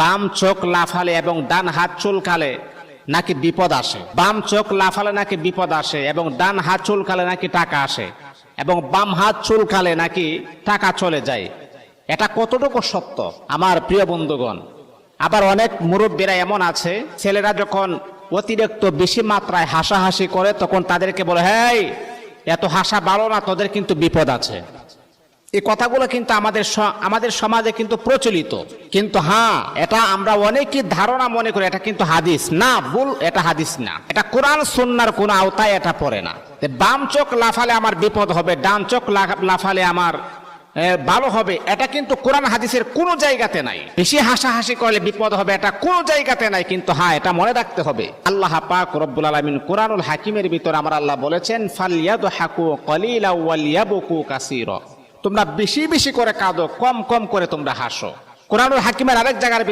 বাম চোখ লাফালে এবং ডান হাত চুলকালে নাকি বিপদ আসে? বাম চোখ লাফালে নাকি বিপদ আসে এবং ডান হাত চুলকালে নাকি টাকা আসে? এবং বাম হাত চুলকালে নাকি টাকা চলে যায়? এটা কতটুকু সত্য? আমার প্রিয় বন্ধুগণ, আবার অনেক মুরব্বীরা এমন আছে, ছেলেরা যখন অতিরিক্ত বেশি মাত্রায় হাসাহাসি করে, তখন তাদেরকে বলে হ্যাঁ এত হাসা বাড়ো না, তোদের কিন্তু বিপদ আছে। এই কথাগুলো কিন্তু আমাদের আমাদের সমাজে কিন্তু প্রচলিত। কিন্তু হ্যাঁ এটা আমরা অনেকেই ধারণা মনে করি, এটা কিন্তু হাদিস। না, ভুল, এটা হাদিস না। এটা কোরআন, সুন্নার কোন আওতায় এটা পড়ে না। বাম চোখ লাফালে আমার বিপদ হবে, ডান চোখ লাফালে আমার ভালো হবে, এটা কিন্তু কোরআন, হাদিসের কোনো জায়গাতে নাই। বেশি হাসাহাসি করলে বিপদ হবে, এটা কোনো জায়গাতে নাই, কিন্তু হ্যাঁ এটা মনে রাখতে হবে। আল্লাহ পাক রব্বুল আলামিন কোরআনুল হাকিমের ভিতর আমার আল্লাহ বলেছেন ফালিয়াদু হাকু কলিলা ওয়ালিয়াবুকু কাসীরা। তোমরা বেশি বেশি করে কাঁদো কম কম করে তোমরা হাসো। কোরআনুল হাকিমের আরেক জায়গার